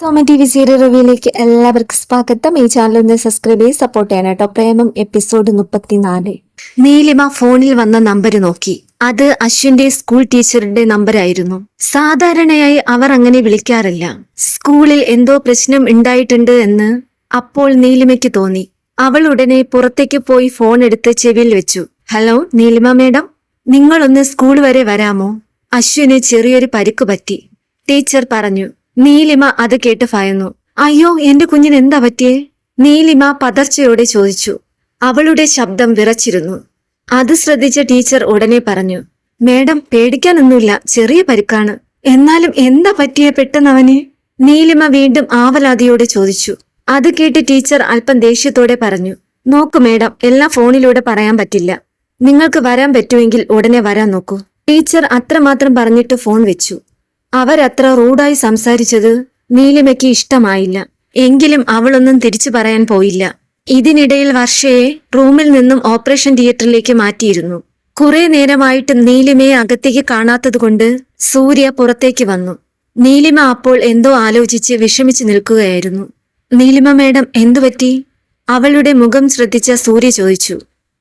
സോമ T V serial റിവ്യൂയിലേക്ക് എല്ലാവർക്കും സ്വാഗതം. ഈ ചാനൽ ഒന്ന് സബ്സ്ക്രൈബ് ചെയ്ത് സപ്പോർട്ട് ചെയ്യണം കേട്ടോ. പ്രേമം എപ്പിസോഡ് മുപ്പത്തിനാല്. നീലിമ ഫോണിൽ വന്ന നമ്പർ നോക്കി. അത് അശ്വിന്റെ സ്കൂൾ ടീച്ചറുടെ നമ്പറായിരുന്നു സാധാരണയായി അവർ അങ്ങനെ വിളിക്കാറില്ല. സ്കൂളിൽ എന്തോ പ്രശ്നം ഉണ്ടായിട്ടുണ്ട് എന്ന് അപ്പോൾ നീലിമയ്ക്ക് തോന്നി. അവൾ ഉടനെ പുറത്തേക്ക് പോയി ഫോൺ എടുത്ത് ചെവിയിൽ വെച്ചു. ഹലോ നീലിമ മേഡം നിങ്ങളൊന്ന് സ്കൂൾ വരെ വരാമോ? അശ്വിന് ചെറിയൊരു പരിക്ക് പറ്റി. ടീച്ചർ പറഞ്ഞു നീലിമ അത് കേട്ട് ഭയന്നു. അയ്യോ എന്റെ കുഞ്ഞിന് എന്താ പറ്റിയേ? നീലിമ പതർച്ചയോടെ ചോദിച്ചു. അവളുടെ ശബ്ദം വിറച്ചിരുന്നു. അത് ശ്രദ്ധിച്ച ടീച്ചർ ഉടനെ പറഞ്ഞു മേഡം പേടിക്കാനൊന്നുമില്ല ചെറിയ പരുക്കാണ്. എന്നാലും എന്താ പറ്റിയേ പെട്ടെന്നവന്? നീലിമ വീണ്ടും ആവലാതിയോടെ ചോദിച്ചു. അത് കേട്ട് ടീച്ചർ അല്പം ദേഷ്യത്തോടെ പറഞ്ഞു നോക്കൂ മേഡം എല്ലാം ഫോണിലൂടെ പറയാൻ പറ്റില്ല. നിങ്ങൾക്ക് വരാൻ പറ്റുമെങ്കിൽ ഉടനെ വരാൻ നോക്കൂ. ടീച്ചർ അത്രമാത്രം പറഞ്ഞിട്ട് ഫോൺ വെച്ചു. അവരത്ര റൂഡായി സംസാരിച്ചത് നീലിമയ്ക്ക് ഇഷ്ടമായില്ല. എങ്കിലും അവളൊന്നും തിരിച്ചു പറയാൻ പോയില്ല. ഇതിനിടയിൽ വർഷയെ റൂമിൽ നിന്നും ഓപ്പറേഷൻ തിയേറ്ററിലേക്ക് മാറ്റിയിരുന്നു. കുറെ നേരമായിട്ട് നീലിമയെ അകത്തേക്ക് കാണാത്തതുകൊണ്ട് സൂര്യ പുറത്തേക്ക് വന്നു. നീലിമ അപ്പോൾ എന്തോ ആലോചിച്ച് വിഷമിച്ചു നിൽക്കുകയായിരുന്നു. നീലിമ മേഡം എന്തുപറ്റി അവളുടെ മുഖം ശ്രദ്ധിച്ച സൂര്യ ചോദിച്ചു.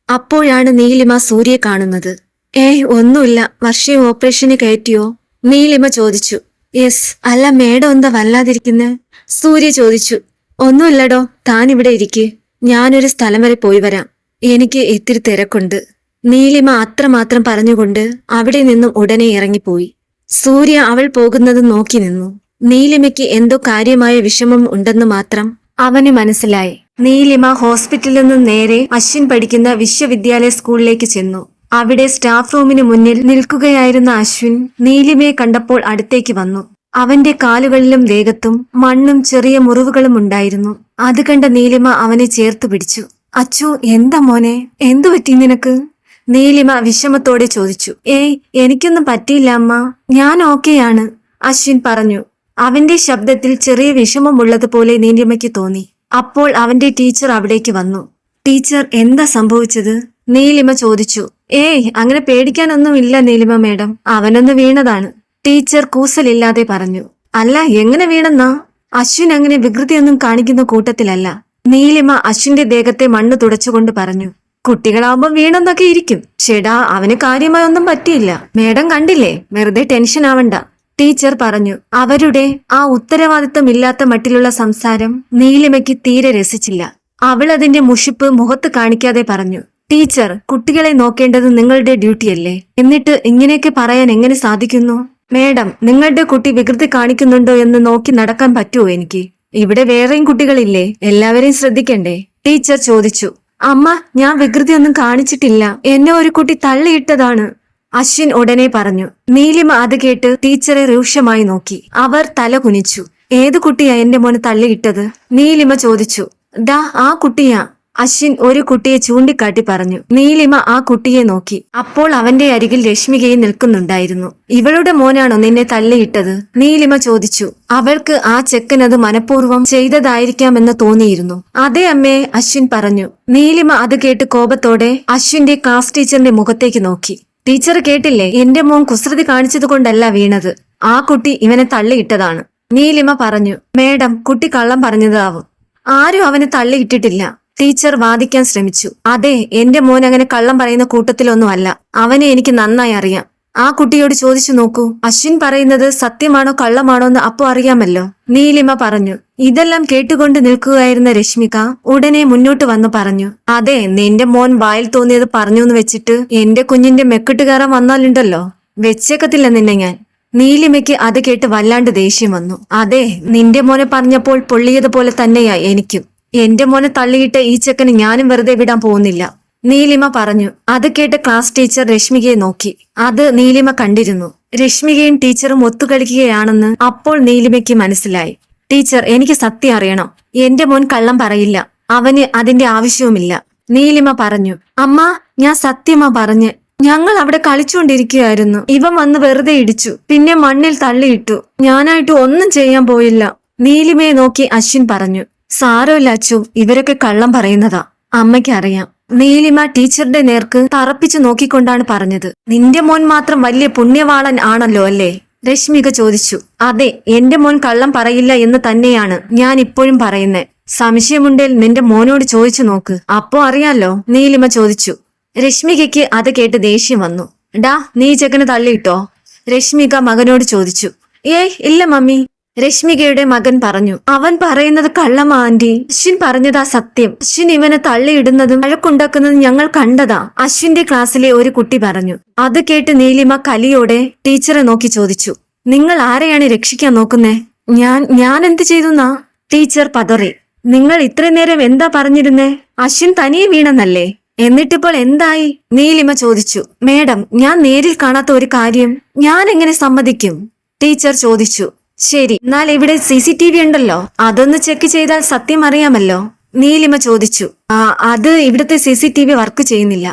അപ്പോഴാണ് നീലിമ സൂര്യയെ കാണുന്നത്. ഏയ് ഒന്നുമില്ല. വർഷയെ ഓപ്പറേഷന് കയറ്റിയോ? നീലിമ ചോദിച്ചു. യെസ് അല്ല മേഡം എന്താ വല്ലാതിരിക്കുന്നെ? സൂര്യ ചോദിച്ചു. ഒന്നുമില്ലടോ താൻ ഇവിടെ ഇരിക്ക്. ഞാനൊരു സ്ഥലം വരെ പോയി വരാം. എനിക്ക് ഇത്തിരി തിരക്കുണ്ട്. നീലിമ അത്രമാത്രം പറഞ്ഞുകൊണ്ട് അവിടെ നിന്നും ഉടനെ ഇറങ്ങിപ്പോയി. സൂര്യ അവൾ പോകുന്നത് നോക്കി നിന്നു. നീലിമയ്ക്ക് എന്തോ കാര്യമായ വിഷമം ഉണ്ടെന്ന് മാത്രം അവന് മനസ്സിലായി. നീലിമ ഹോസ്പിറ്റലിൽ നിന്ന് നേരെ അശ്വിൻ പഠിക്കുന്ന വിശ്വവിദ്യാലയ സ്കൂളിലേക്ക് ചെന്നു. അവിടെ സ്റ്റാഫ് റൂമിന് മുന്നിൽ നിൽക്കുകയായിരുന്ന അശ്വിൻ നീലിമയെ കണ്ടപ്പോൾ അടുത്തേക്ക് വന്നു. അവന്റെ കാലുകളിലും ദേഹത്തും മണ്ണും ചെറിയ മുറിവുകളും ഉണ്ടായിരുന്നു. അത് കണ്ട നീലിമ അവനെ ചേർത്ത് പിടിച്ചു. അച്ചു എന്താ മോനെ? എന്തു പറ്റി നിനക്ക്? നീലിമ വിഷമത്തോടെ ചോദിച്ചു. ഏയ് എനിക്കൊന്നും പറ്റിയില്ല അമ്മ. ഞാൻ ഓക്കെയാണ് അശ്വിൻ പറഞ്ഞു. അവന്റെ ശബ്ദത്തിൽ ചെറിയ വിഷമമുള്ളതുപോലെ നീലിമയ്ക്ക് തോന്നി. അപ്പോൾ അവന്റെ ടീച്ചർ അവിടേക്ക് വന്നു. ടീച്ചർ എന്താ സംഭവിച്ചത്? നീലിമ ചോദിച്ചു ഏയ് അങ്ങനെ പേടിക്കാനൊന്നുമില്ല നീലിമ മേഡം. അവനൊന്ന് വീണതാണ്. ടീച്ചർ കൂസലില്ലാതെ പറഞ്ഞു അല്ല എങ്ങനെ വീണെന്നാ? അശ്വിൻ അങ്ങനെ വികൃതിയൊന്നും കാണിക്കുന്ന കൂട്ടത്തിലല്ല. നീലിമ അശ്വിന്റെ ദേഹത്തെ മണ്ണ് തുടച്ചുകൊണ്ട് പറഞ്ഞു കുട്ടികളാവുമ്പോ വീണെന്നൊക്കെ ഇരിക്കും. ചേടാ അവന് കാര്യമായൊന്നും പറ്റിയില്ല. മേഡം കണ്ടില്ലേ? വെറുതെ ടെൻഷൻ ആവണ്ട. ടീച്ചർ പറഞ്ഞു അവരുടെ ആ ഉത്തരവാദിത്തമില്ലാത്ത മട്ടിലുള്ള സംസാരം നീലിമയ്ക്ക് തീരെ രസിച്ചില്ല. അവൾ അതിന്റെ മുഷിപ്പ് മുഖത്ത് കാണിക്കാതെ പറഞ്ഞു ടീച്ചർ കുട്ടികളെ നോക്കേണ്ടത് നിങ്ങളുടെ ഡ്യൂട്ടിയല്ലേ? എന്നിട്ട് ഇങ്ങനെയൊക്കെ പറയാൻ എങ്ങനെ സാധിക്കുന്നു? മേഡം നിങ്ങളുടെ കുട്ടി വികൃതി കാണിക്കുന്നുണ്ടോ എന്ന് നോക്കി നടക്കാൻ പറ്റുമോ എനിക്ക്? ഇവിടെ വേറെയും കുട്ടികളില്ലേ? എല്ലാവരെയും ശ്രദ്ധിക്കണ്ടേ? ടീച്ചർ ചോദിച്ചു. അമ്മ ഞാൻ വികൃതിയൊന്നും കാണിച്ചിട്ടില്ല. എന്നെ ഒരു കുട്ടി തള്ളിയിട്ടതാണ്. അശ്വിൻ ഉടനെ പറഞ്ഞു. നീലിമ അത് കേട്ട് ടീച്ചറെ രൂക്ഷമായി നോക്കി. അവർ തല കുനിച്ചു. ഏത് കുട്ടിയാ എന്റെ മോനെ തള്ളിയിട്ടത്? നീലിമ ചോദിച്ചു. ദാ ആ കുട്ടിയാ. അശ്വിൻ ഒരു കുട്ടിയെ ചൂണ്ടിക്കാട്ടി പറഞ്ഞു. നീലിമ ആ കുട്ടിയെ നോക്കി. അപ്പോൾ അവന്റെ അരികിൽ രശ്മികയും നിൽക്കുന്നുണ്ടായിരുന്നു. ഇവളുടെ മോനാണോ നിന്നെ തള്ളിയിട്ടത്? നീലിമ ചോദിച്ചു. അവൾക്ക് ആ ചെക്കൻ അത് മനഃപൂർവം ചെയ്തതായിരിക്കാമെന്ന് തോന്നിയിരുന്നു. അതെ അമ്മേ അശ്വിൻ പറഞ്ഞു. നീലിമ അത് കേട്ട് കോപത്തോടെ അശ്വിന്റെ ക്ലാസ് ടീച്ചറിന്റെ മുഖത്തേക്ക് നോക്കി. ടീച്ചർ കേട്ടില്ലേ? എന്റെ മോൻ കുസൃതി കാണിച്ചതുകൊണ്ടല്ല വീണത്. ആ കുട്ടി ഇവനെ തള്ളിയിട്ടതാണ്. നീലിമ പറഞ്ഞു. മേഡം കുട്ടി കള്ളം പറഞ്ഞതാവും. ആരും അവനെ തള്ളിയിട്ടിട്ടില്ല. ടീച്ചർ വാദിക്കാൻ ശ്രമിച്ചു. അതെ എന്റെ മോൻ അങ്ങനെ കള്ളം പറയുന്ന കൂട്ടത്തിലൊന്നും അല്ല അവനെ എനിക്ക് നന്നായി അറിയാം. ആ കുട്ടിയോട് ചോദിച്ചു നോക്കൂ. അശ്വിൻ പറയുന്നത് സത്യമാണോ കള്ളമാണോ എന്ന് അപ്പോ അറിയാമല്ലോ. നീലിമ പറഞ്ഞു. ഇതെല്ലാം കേട്ടുകൊണ്ട് നിൽക്കുകയായിരുന്ന രശ്മിക ഉടനെ മുന്നോട്ട് വന്നു പറഞ്ഞു. അതെ നിന്റെ മോൻ വായിൽ തോന്നിയത് പറഞ്ഞു എന്ന് വെച്ചിട്ട് എന്റെ കുഞ്ഞിന്റെ മെക്കിട്ട് കയറാൻ വന്നാലുണ്ടല്ലോ. വെച്ചേക്കത്തില്ല നിന്നെ ഞാൻ. നീലിമയ്ക്ക് അത് കേട്ട് വല്ലാണ്ട് ദേഷ്യം വന്നു. അതെ നിന്റെ മോനെ പറഞ്ഞപ്പോൾ പൊള്ളിയതുപോലെ തന്നെയാ എനിക്കും. എന്റെ മോനെ തള്ളിയിട്ട് ഈ ചെക്കന് ഞാനും വെറുതെ വിടാൻ പോകുന്നില്ല. നീലിമ പറഞ്ഞു അത് കേട്ട് ക്ലാസ് ടീച്ചർ രശ്മികയെ നോക്കി. അത് നീലിമ കണ്ടിരുന്നു. രശ്മികയും ടീച്ചറും ഒത്തുകളിക്കുകയാണെന്ന് അപ്പോൾ നീലിമയ്ക്ക് മനസ്സിലായി. ടീച്ചർ എനിക്ക് സത്യം അറിയണം. എന്റെ മോൻ കള്ളം പറയില്ല. അവന് അതിന്റെ ആവശ്യവുമില്ല. നീലിമ പറഞ്ഞു അമ്മ ഞാൻ സത്യമാ പറഞ്ഞ് ഞങ്ങൾ അവിടെ കളിച്ചുകൊണ്ടിരിക്കുകയായിരുന്നു. ഇവൻ വന്ന് വെറുതെ ഇടിച്ചു. പിന്നെ മണ്ണിൽ തള്ളിയിട്ടു. ഞാനായിട്ട് ഒന്നും ചെയ്യാൻ പോയില്ല. നീലിമയെ നോക്കി അശ്വിൻ പറഞ്ഞു സാരമില്ല അച്ചു. ഇവരൊക്കെ കള്ളം പറയുന്നതാ. അമ്മയ്ക്ക് അറിയാം. നീലിമ ടീച്ചറുടെ നേർക്ക് തറപ്പിച്ചു നോക്കിക്കൊണ്ടാണ് പറഞ്ഞത്. നിന്റെ മോൻ മാത്രം വലിയ പുണ്യവാളൻ ആണല്ലോ അല്ലേ? രശ്മിക ചോദിച്ചു. അതെ എന്റെ മോൻ കള്ളം പറയില്ല എന്ന് തന്നെയാണ് ഞാൻ ഇപ്പോഴും പറയുന്നേ. സംശയമുണ്ടേൽ നിന്റെ മോനോട് ചോദിച്ചു നോക്ക്. അപ്പോ അറിയാലോ? നീലിമ ചോദിച്ചു. രശ്മികയ്ക്ക് അത് കേട്ട് ദേഷ്യം വന്നു. ഡാ നീ ചെക്കന് തള്ളിയിട്ടോ? രശ്മിക മകനോട് ചോദിച്ചു. ഏയ് ഇല്ല മമ്മി. രശ്മികയുടെ മകൻ പറഞ്ഞു അവൻ പറയുന്നത് കള്ളമാ ആന്റി. അശ്വിൻ പറഞ്ഞതാ സത്യം. അശ്വിൻ ഇവനെ തള്ളിയിടുന്നതും വഴക്കുണ്ടാക്കുന്നതും ഞങ്ങൾ കണ്ടതാ. അശ്വിന്റെ ക്ലാസ്സിലെ ഒരു കുട്ടി പറഞ്ഞു അത് കേട്ട് നീലിമ കലിയോടെ ടീച്ചറെ നോക്കി ചോദിച്ചു നിങ്ങൾ ആരെയാണ് രക്ഷിക്കാൻ നോക്കുന്നേ? ഞാൻ ഞാൻ എന്ത് ചെയ്തുന്നാ ടീച്ചർ പതറി നിങ്ങൾ ഇത്രയും നേരം എന്താ പറഞ്ഞിരുന്നേ? അശ്വിൻ തനിയെ വീണെന്നല്ലേ? എന്നിട്ടിപ്പോൾ എന്തായി? നീലിമ ചോദിച്ചു മേഡം ഞാൻ നേരിൽ കാണാത്ത ഒരു കാര്യം. ഞാൻ എങ്ങനെ സമ്മതിക്കും? ടീച്ചർ ചോദിച്ചു ശരി എന്നാൽ ഇവിടെ സി സി ടി വി ഉണ്ടല്ലോ. അതൊന്ന് ചെക്ക് ചെയ്താൽ സത്യം അറിയാമല്ലോ. നീലിമ ചോദിച്ചു. ആ അത് ഇവിടുത്തെ C C T V work ചെയ്യുന്നില്ല.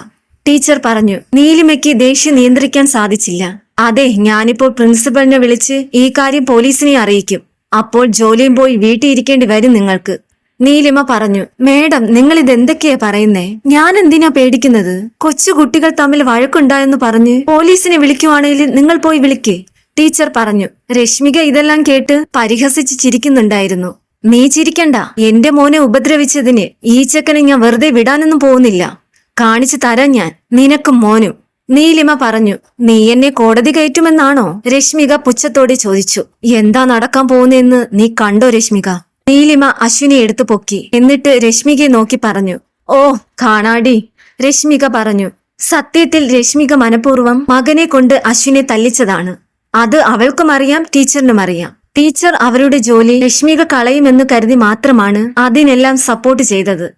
ടീച്ചർ പറഞ്ഞു നീലിമയ്ക്ക് ദേഷ്യം നിയന്ത്രിക്കാൻ സാധിച്ചില്ല. അതെ ഞാനിപ്പോൾ പ്രിൻസിപ്പലിനെ വിളിച്ച് ഈ കാര്യം പോലീസിനെ അറിയിക്കും. അപ്പോൾ ജോലിയും പോയി വീട്ടിൽ ഇരിക്കേണ്ടി വരും നിങ്ങൾക്ക്. നീലിമ പറഞ്ഞു മേഡം നിങ്ങൾ ഇത് എന്തൊക്കെയാ പറയുന്നേ? ഞാൻ എന്തിനാ പേടിക്കുന്നത്? കൊച്ചു കുട്ടികൾ തമ്മിൽ വഴക്കുണ്ടായെന്ന് പറഞ്ഞ് പോലീസിനെ വിളിക്കുവാണെങ്കിൽ നിങ്ങൾ പോയി വിളിക്കേ. ടീച്ചർ പറഞ്ഞു രശ്മിക ഇതെല്ലാം കേട്ട് പരിഹസിച്ച് ചിരിക്കുന്നുണ്ടായിരുന്നു. നീ ചിരിക്കണ്ട. എന്റെ മോനെ ഉപദ്രവിച്ചതിന് ഈ ചെക്കനെ ഞാൻ വെറുതെ വിടാനൊന്നും പോകുന്നില്ല. കാണിച്ചു തരാം ഞാൻ. നിനക്കും മോനും. നീലിമ പറഞ്ഞു നീ എന്നെ കോടതി കയറ്റുമെന്നാണോ? രശ്മിക പുച്ഛത്തോടെ ചോദിച്ചു എന്താ നടക്കാൻ പോകുന്നതെന്ന് നീ കണ്ടോ രശ്മിക? നീലിമ അശ്വിനെ എടുത്തു പൊക്കി. എന്നിട്ട് രശ്മികയെ നോക്കി പറഞ്ഞു ഓ കാണാടി. രശ്മിക പറഞ്ഞു സത്യത്തിൽ രശ്മിക മനഃപൂർവം മകനെ കൊണ്ട് അശ്വിനെ തല്ലിച്ചതാണ്. അത് അവൾക്കും അറിയാം ടീച്ചറിനും അറിയാം. ടീച്ചർ അവരുടെ ജോലി രശ്മിക കളയുമെന്ന് കരുതി മാത്രമാണ് അതിനെല്ലാം സപ്പോർട്ട് ചെയ്തത്.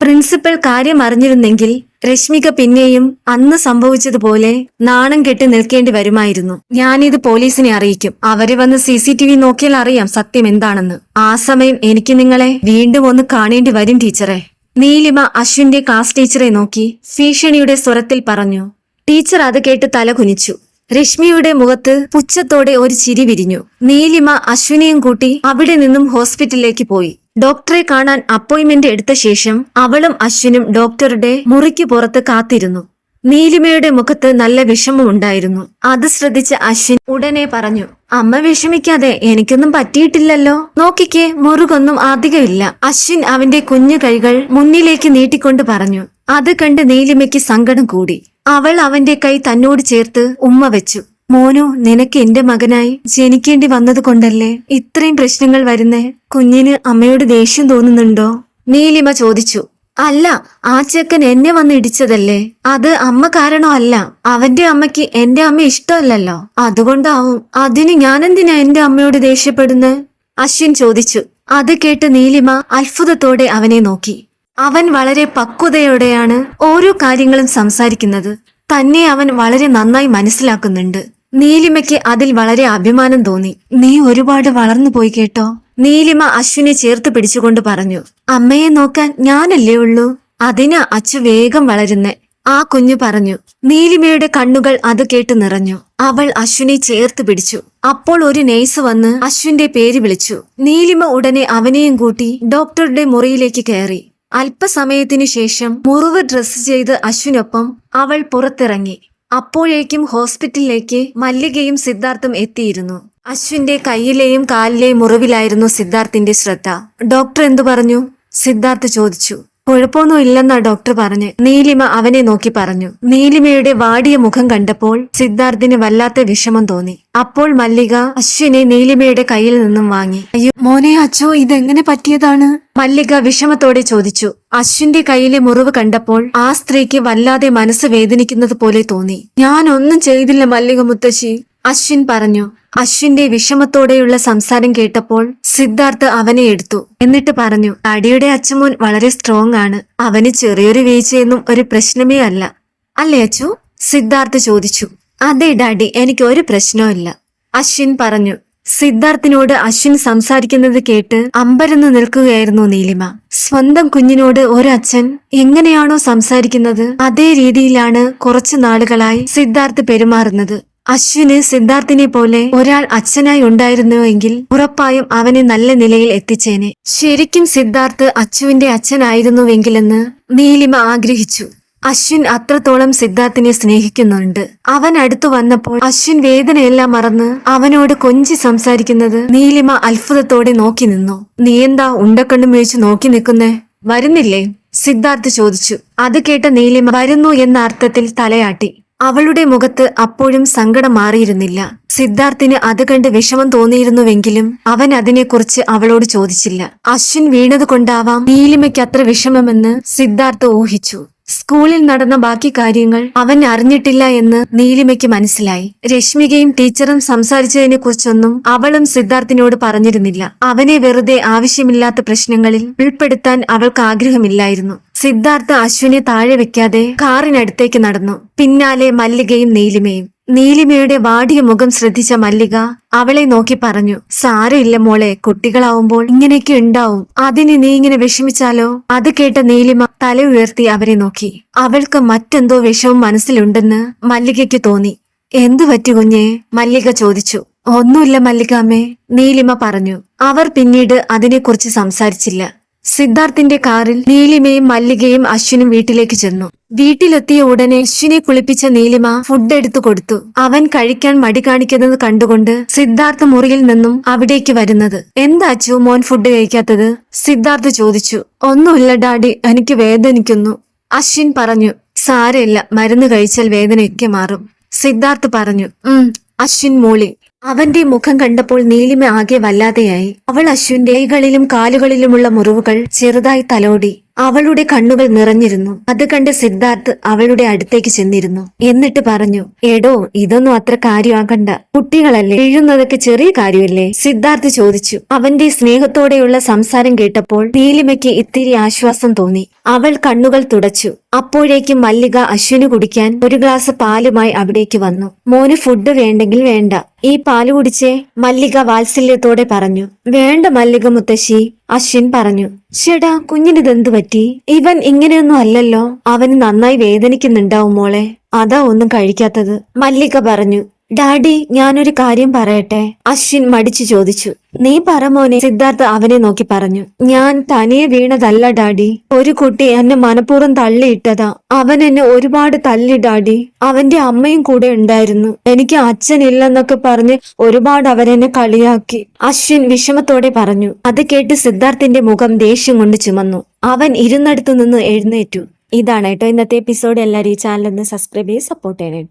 പ്രിൻസിപ്പൽ കാര്യം അറിഞ്ഞിരുന്നെങ്കിൽ രശ്മിക പിന്നെയും അന്ന് സംഭവിച്ചതുപോലെ നാണം കെട്ടി നിൽക്കേണ്ടി വരുമായിരുന്നു. ഞാനിത് പോലീസിനെ അറിയിക്കും. അവർ വന്ന് സി സി ടി വി നോക്കിയാൽ അറിയാം സത്യം എന്താണെന്ന്. ആ സമയം എനിക്ക് നിങ്ങളെ വീണ്ടും ഒന്ന് കാണേണ്ടി വരും ടീച്ചറെ. നീലിമ അശ്വിന്റെ ക്ലാസ് ടീച്ചറെ നോക്കി ഭീഷണിയുടെ സ്വരത്തിൽ പറഞ്ഞു. ടീച്ചർ അത് കേട്ട് തല കുനിച്ചു രശ്മിയുടെ മുഖത്ത് പുച്ഛത്തോടെ ഒരു ചിരി വിരിഞ്ഞു. നീലിമ അശ്വിനെയും കൂട്ടി അവിടെ നിന്നും ഹോസ്പിറ്റലിലേക്ക് പോയി. ഡോക്ടറെ കാണാൻ അപ്പോയിന്റ്മെന്റ് എടുത്ത ശേഷം അവളും അശ്വിനും ഡോക്ടറുടെ മുറിക്ക് പുറത്ത് കാത്തിരുന്നു. നീലിമയുടെ മുഖത്ത് നല്ല വിഷമമുണ്ടായിരുന്നു അത് ശ്രദ്ധിച്ച അശ്വിൻ ഉടനെ പറഞ്ഞു അമ്മ വിഷമിക്കാതെ എനിക്കൊന്നും പറ്റിയിട്ടില്ലല്ലോ. നോക്കിക്കേ മുറുകൊന്നും അധികമില്ല. അശ്വിൻ അവന്റെ കുഞ്ഞു കൈകൾ മുന്നിലേക്ക് നീട്ടിക്കൊണ്ട് പറഞ്ഞു. അത് കണ്ട് നീലിമയ്ക്ക് സങ്കടം കൂടി. അവൾ അവന്റെ കൈ തന്നോട് ചേർത്ത് ഉമ്മ വെച്ചു. മോനു നിനക്ക് എന്റെ മകനായി ജനിക്കേണ്ടി വന്നത് കൊണ്ടല്ലേ ഇത്രയും പ്രശ്നങ്ങൾ വരുന്നേ? കുഞ്ഞിന് അമ്മയോട് ദേഷ്യം തോന്നുന്നുണ്ടോ? നീലിമ ചോദിച്ചു. അല്ല ആ ചെക്കൻ എന്നെ വന്ന് ഇടിച്ചതല്ലേ? അത് അമ്മ കാരണോ അല്ല അവന്റെ അമ്മയ്ക്ക് എന്റെ അമ്മ ഇഷ്ടമല്ലല്ലോ. അതുകൊണ്ടാവും. അതിന് ഞാനെന്തിനാ എന്റെ അമ്മയോട് ദേഷ്യപ്പെടുന്നത് അശ്വിൻ ചോദിച്ചു. അത് കേട്ട് നീലിമ അത്ഭുതത്തോടെ അവനെ നോക്കി. അവൻ വളരെ പക്വതയോടെയാണ് ഓരോ കാര്യങ്ങളും സംസാരിക്കുന്നത്. തന്നെ അവൻ വളരെ നന്നായി മനസ്സിലാക്കുന്നുണ്ട്. നീലിമയ്ക്ക് അതിൽ വളരെ അഭിമാനം തോന്നി. നീ ഒരുപാട് വളർന്നു പോയി കേട്ടോ. നീലിമ അശ്വിനെ ചേർത്ത് പിടിച്ചുകൊണ്ട് പറഞ്ഞു. അമ്മയെ നോക്കാൻ ഞാനല്ലേ ഉള്ളൂ? അതിനാ അച്ചു വേഗം വളരുന്നേ. ആ കുഞ്ഞു പറഞ്ഞു. നീലിമയുടെ കണ്ണുകൾ അത് കേട്ട് നിറഞ്ഞു. അവൾ അശ്വിനെ ചേർത്ത് പിടിച്ചു. അപ്പോൾ ഒരു നേഴ്സ് വന്ന് അശ്വിന്റെ പേര് വിളിച്ചു. നീലിമ ഉടനെ അവനെയും കൂട്ടി ഡോക്ടറുടെ മുറിയിലേക്ക് കയറി. അല്പസമയത്തിനു ശേഷം മുറിവ് ഡ്രസ്സ് ചെയ്ത് അശ്വിനൊപ്പം അവൾ പുറത്തിറങ്ങി. അപ്പോഴേക്കും ഹോസ്പിറ്റലിലേക്ക് മല്ലികയും സിദ്ധാർത്ഥും എത്തിയിരുന്നു. അശ്വിന്റെ കയ്യിലെയും കാലിലെയും മുറിവിലായിരുന്നു സിദ്ധാർത്ഥിന്റെ ശ്രദ്ധ. ഡോക്ടർ എന്തു പറഞ്ഞു? സിദ്ധാർത്ഥ് ചോദിച്ചു. കുഴപ്പമൊന്നും ഇല്ലെന്നാ ഡോക്ടർ പറഞ്ഞ്. നീലിമ അവനെ നോക്കി പറഞ്ഞു. നീലിമയുടെ വാടിയ മുഖം കണ്ടപ്പോൾ സിദ്ധാർത്ഥിന് വല്ലാത്ത വിഷമം തോന്നി. അപ്പോൾ മല്ലിക അശ്വിനെ നീലിമയുടെ കയ്യിൽ നിന്നും വാങ്ങി. അയ്യോ മോനെ അച്ചോ ഇതെങ്ങനെ പറ്റിയതാണ്? മല്ലിക വിഷമത്തോടെ ചോദിച്ചു. അശ്വിന്റെ കയ്യിലെ മുറിവ് കണ്ടപ്പോൾ ആ സ്ത്രീക്ക് വല്ലാതെ മനസ്സ് വേദനിക്കുന്നത് പോലെ തോന്നി. ഞാനൊന്നും ചെയ്തില്ല മല്ലിക മുത്തശ്ശി അശ്വിൻ പറഞ്ഞു. അശ്വിന്റെ വിഷമത്തോടെയുള്ള സംസാരം കേട്ടപ്പോൾ സിദ്ധാർത്ഥ് അവനെ എടുത്തു. എന്നിട്ട് പറഞ്ഞു അടിയുടെ അച്ഛമോൻ വളരെ സ്ട്രോങ് ആണ്. അവന് ചെറിയൊരു വീഴ്ചയൊന്നും ഒരു പ്രശ്നമേ അല്ല. അല്ലേ അച്ചു? സിദ്ധാർത്ഥ് ചോദിച്ചു. അതെ ഡാഡി എനിക്ക് ഒരു പ്രശ്നവുമില്ല അശ്വിൻ പറഞ്ഞു സിദ്ധാർത്ഥിനോട് അശ്വിൻ സംസാരിക്കുന്നത് കേട്ട് അമ്പരന്ന് നിൽക്കുകയായിരുന്നു നീലിമ. സ്വന്തം കുഞ്ഞിനോട് ഒരച്ഛൻ എങ്ങനെയാണോ സംസാരിക്കുന്നത് അതേ രീതിയിലാണ് കുറച്ചു നാളുകളായി സിദ്ധാർത്ഥ് പെരുമാറുന്നത്. അശ്വിന് സിദ്ധാർത്ഥിനെ പോലെ ഒരാൾ അച്ഛനായി ഉണ്ടായിരുന്നുവെങ്കിൽ ഉറപ്പായും അവനെ നല്ല നിലയിൽ എത്തിച്ചേനെ. ശരിക്കും സിദ്ധാർത്ഥ് അച്ചുവിന്റെ അച്ഛനായിരുന്നുവെങ്കിലെന്ന് നീലിമ ആഗ്രഹിച്ചു. അശ്വിൻ അത്രത്തോളം സിദ്ധാർത്ഥിനെ സ്നേഹിക്കുന്നുണ്ട്. അവൻ അടുത്തു വന്നപ്പോൾ അശ്വിൻ വേദനയെല്ലാം മറന്ന് അവനോട് കൊഞ്ചി സംസാരിക്കുന്നത് നീലിമ അത്ഭുതത്തോടെ നോക്കി നിന്നു. നീ എന്താ ഉണ്ടക്കണ്ണും വീഴ്ച നോക്കി നിൽക്കുന്നേ? വരുന്നില്ലേ? സിദ്ധാർത്ഥ് ചോദിച്ചു. അത് കേട്ട നീലിമ വരുന്നു എന്ന അർത്ഥത്തിൽ തലയാട്ടി. അവളുടെ മുഖത്ത് അപ്പോഴും സങ്കടം മാറിയിരുന്നില്ല. സിദ്ധാർത്ഥിന് അത് കണ്ട് വിഷമം തോന്നിയിരുന്നുവെങ്കിലും അവൻ അതിനെക്കുറിച്ച് അവളോട് ചോദിച്ചില്ല. അശ്വിൻ വീണതുകൊണ്ടാവാം നീലിമയ്ക്ക് അത്ര വിഷമമെന്ന് സിദ്ധാർത്ഥ് ഊഹിച്ചു. സ്കൂളിൽ നടന്ന ബാക്കി കാര്യങ്ങൾ അവൻ അറിഞ്ഞിട്ടില്ല എന്ന് നീലിമയ്ക്ക് മനസ്സിലായി. രശ്മികയും ടീച്ചറും സംസാരിച്ചതിനെ കുറിച്ചൊന്നും അവളും സിദ്ധാർത്ഥിനോട് പറഞ്ഞിരുന്നില്ല. അവനെ വെറുതെ ആവശ്യമില്ലാത്ത പ്രശ്നങ്ങളിൽ ഉൾപ്പെടുത്താൻ അവൾക്ക് ആഗ്രഹമില്ലായിരുന്നു. സിദ്ധാർത്ഥ അശ്വിനെ താഴെ വെക്കാതെ കാറിനടുത്തേക്ക് നടന്നു. പിന്നാലെ മല്ലികയും നീലിമയും. നീലിമയുടെ വാടിയ മുഖം ശ്രദ്ധിച്ച മല്ലിക അവളെ നോക്കി പറഞ്ഞു സാരമില്ല മോളെ കുട്ടികളാവുമ്പോൾ ഇങ്ങനെയൊക്കെ ഉണ്ടാവും. അതിന് നീ ഇങ്ങനെ വിഷമിച്ചാലോ? അത് കേട്ട നീലിമ തല ഉയർത്തി അവരെ നോക്കി. അവൾക്ക് മറ്റെന്തോ വിഷമം മനസ്സിലുണ്ടെന്ന് മല്ലികയ്ക്ക് തോന്നി. എന്തു പറ്റി കുഞ്ഞേ? മല്ലിക ചോദിച്ചു. ഒന്നുമില്ല മല്ലികാമ്മേ നീലിമ പറഞ്ഞു. അവർ പിന്നീട് അതിനെക്കുറിച്ച് സംസാരിച്ചില്ല. സിദ്ധാർത്ഥിന്റെ കാറിൽ നീലിമയും മല്ലികയും അശ്വിനും വീട്ടിലേക്ക് ചെന്നു. വീട്ടിലെത്തിയ ഉടനെ അശ്വിനെ കുളിപ്പിച്ച നീലിമ ഫുഡ് എടുത്തു കൊടുത്തു. അവൻ കഴിക്കാൻ മടി കാണിക്കുന്നത് കണ്ടുകൊണ്ട് സിദ്ധാർത്ഥ മുറിയിൽ നിന്നും അവിടേക്ക് വരുന്നത്. എന്താ അച്ചു മോൻ ഫുഡ് കഴിക്കാത്തത്? സിദ്ധാർത്ഥ് ചോദിച്ചു. ഒന്നുമില്ല ഡാഡി എനിക്ക് വേദനിക്കുന്നു. അശ്വിൻ പറഞ്ഞു. സാരമില്ല മരുന്ന് കഴിച്ചാൽ വേദനയൊക്കെ മാറും. സിദ്ധാർത്ഥ് പറഞ്ഞു. ഉം അശ്വിൻ മൂളി. അവന്റെ മുഖം കണ്ടപ്പോൾ നീലിമ ആകെ വല്ലാതെയായി. അവൾ അശ്വിന്റെ കൈകളിലും കാലുകളിലുമുള്ള മുറിവുകൾ ചെറുതായി തലോടി അവളുടെ കണ്ണുകൾ നിറഞ്ഞിരുന്നു. അത് കണ്ട് സിദ്ധാർത്ഥ് അവളുടെ അടുത്തേക്ക് ചെന്നിരുന്നു. എന്നിട്ട് പറഞ്ഞു എടോ ഇതൊന്നും അത്ര കാര്യമാക്കണ്ട. കുട്ടികളല്ലേ എഴുന്നതൊക്കെ ചെറിയ കാര്യമല്ലേ? സിദ്ധാർത്ഥ് ചോദിച്ചു. അവന്റെ സ്നേഹത്തോടെയുള്ള സംസാരം കേട്ടപ്പോൾ നീലിമയ്ക്ക് ഇത്തിരി ആശ്വാസം തോന്നി. അവൾ കണ്ണുകൾ തുടച്ചു. അപ്പോഴേക്കും മല്ലിക അശ്വിന് കുടിക്കാൻ ഒരു ഗ്ലാസ് പാലുമായി അവിടേക്ക് വന്നു. മോന് ഫുഡ് വേണ്ടെങ്കിൽ വേണ്ട. ഈ പാൽ കുടിച്ചേ? മല്ലിക വാത്സല്യത്തോടെ പറഞ്ഞു. വേണ്ട മല്ലിക മുത്തശ്ശി അശ്വിൻ പറഞ്ഞു. ചേടാ കുഞ്ഞിനിതെന്തു പറ്റി? ഇവൻ ഇങ്ങനെയൊന്നും അല്ലല്ലോ. അവന് നന്നായി വേദനിക്കുന്നുണ്ടാവും മോളെ. അതാ ഒന്നും കഴിക്കാത്തത്. മല്ലിക പറഞ്ഞു. ഡാഡി ഞാനൊരു കാര്യം പറയട്ടെ? അശ്വിൻ മടിച്ചു ചോദിച്ചു. നീ പറ മോനെ. സിദ്ധാർത്ഥ അവനെ നോക്കി പറഞ്ഞു. ഞാൻ തനിയെ വീണതല്ല ഡാഡി. ഒരു കുട്ടി എന്നെ മനഃപൂർവം തള്ളിയിട്ടതാ. അവൻ എന്നെ ഒരുപാട് തല്ലി ഡാഡി. അവന്റെ അമ്മയും കൂടെ ഉണ്ടായിരുന്നു. എനിക്ക് അച്ഛനില്ലെന്നൊക്കെ പറഞ്ഞ് ഒരുപാട് അവരെന്നെ കളിയാക്കി. അശ്വിൻ വിഷമത്തോടെ പറഞ്ഞു. അത് കേട്ട് സിദ്ധാർത്ഥിന്റെ മുഖം ദേഷ്യം കൊണ്ട് ചുമന്നു. അവൻ ഇരുന്നടുത്തു നിന്ന് എഴുന്നേറ്റു. ഇതാണ് കേട്ടോ ഇന്നത്തെ എപ്പിസോഡ്. എല്ലാവരും ഈ ചാനലിൽ നിന്ന് സബ്സ്ക്രൈബ് ചെയ്ത് സപ്പോർട്ട് ചെയ്യണം കേട്ടോ.